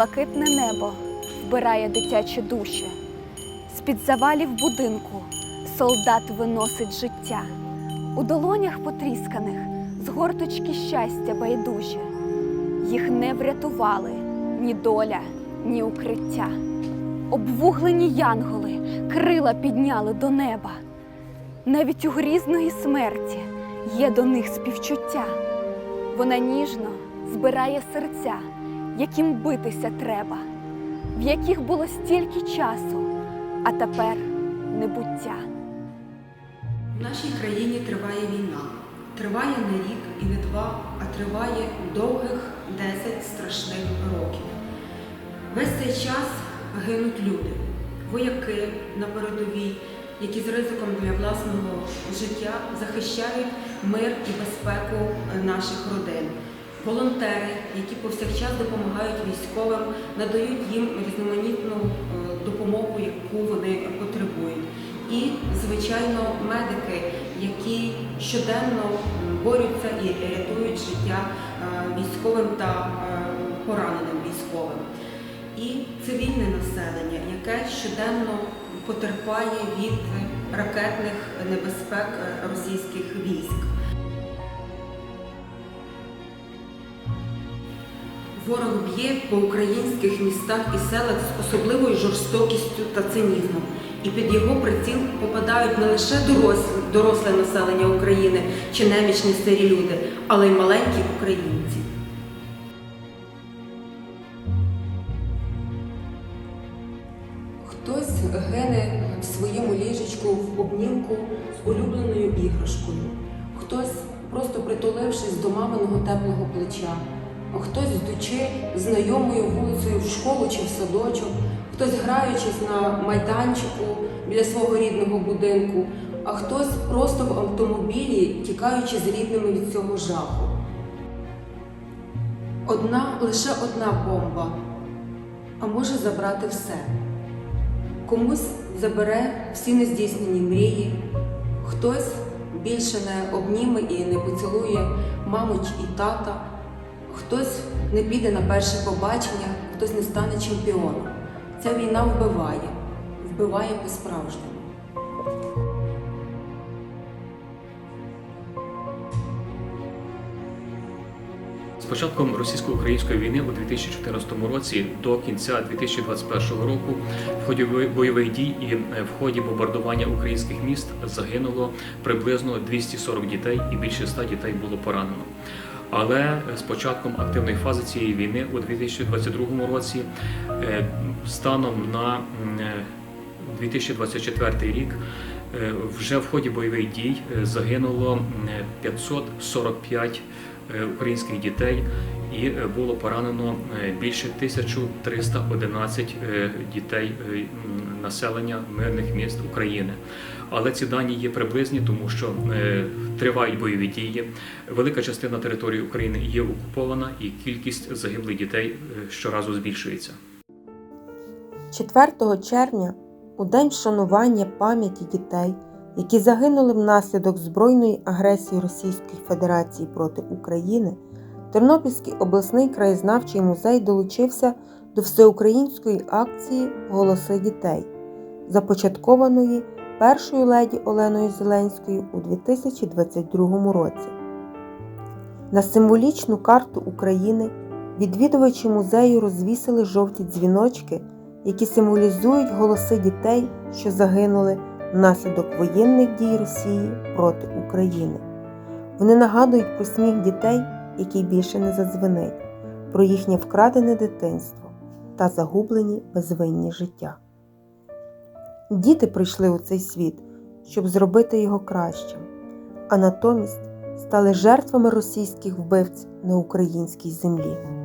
блакитне небо вбирає дитячі душі. З-під завалів будинку солдат виносить життя. У долонях потрісканих з горточки щастя байдужі. Їх не врятували ні доля, ні укриття. Обвуглені янголи крила підняли до неба. Навіть у грізної смерті є до них співчуття. Вона ніжно збирає серця, яким битися треба, в яких було стільки часу, а тепер небуття. В нашій країні триває війна. Триває не рік і не два, а триває довгих 10 страшних років. Весь цей час гинуть люди, вояки на передовій, які з ризиком для власного життя захищають мир і безпеку наших родин. Волонтери, які повсякчас допомагають військовим, надають їм різноманітну е, допомогу, яку вони потребують. І, звичайно, медики, які щоденно борються і рятують життя е, військовим та е, пораненим військовим. І цивільне населення, яке щоденно потерпає від ракетних небезпек російських військ. Ворог б'є по українських містах і селах з особливою жорстокістю та цинізмом. І під його приціл попадають не лише дорослі, доросле населення України чи немічні старі люди, але й маленькі українці. Хтось гине в своєму ліжечку в обнімку з улюбленою іграшкою, хтось просто притулившись до маминого теплого плеча, хтось йдучи знайомою вулицею в школу чи в садочок, хтось граючись на майданчику біля свого рідного будинку, а хтось просто в автомобілі, тікаючи з рідними від цього жаху. Одна лише одна бомба, а може забрати все. Комусь забере всі нездійснені мрії, хтось більше не обніме і не поцілує маму і тата, хтось не піде на перше побачення, хтось не стане чемпіоном. Ця війна вбиває, вбиває по-справжньому. З початком російсько-української війни у 2014 році до кінця 2021 року в ході бойових дій і е, в ході бомбардування українських міст загинуло приблизно 240 дітей і більше 100 дітей було поранено. Але з початком активної фази цієї війни у 2022 році е, станом на м, е, 2024 рік е, вже в ході бойових дій загинуло м, 545 е, українських дітей і е, було поранено е, більше 1311 е, дітей населення мирних міст України. Але ці дані є приблизні, тому що тривають бойові дії. Велика частина території України є окупована, і кількість загиблих дітей щоразу збільшується. 4 червня, у день вшанування пам'яті дітей, які загинули внаслідок збройної агресії Російської Федерації проти України, Тернопільський обласний краєзнавчий музей долучився до всеукраїнської акції Голоси дітей, започаткованої першою леді Оленою Зеленською у 2022 році. На символічну карту України відвідувачі музею розвісили жовті дзвіночки, які символізують голоси дітей, що загинули внаслідок воєнних дій Росії проти України. Вони нагадують про сміх дітей, який більше не задзвенить, про їхнє вкрадене дитинство та загублені безвинні життя. Діти прийшли у цей світ, щоб зробити його кращим, а натомість стали жертвами російських вбивць на українській землі.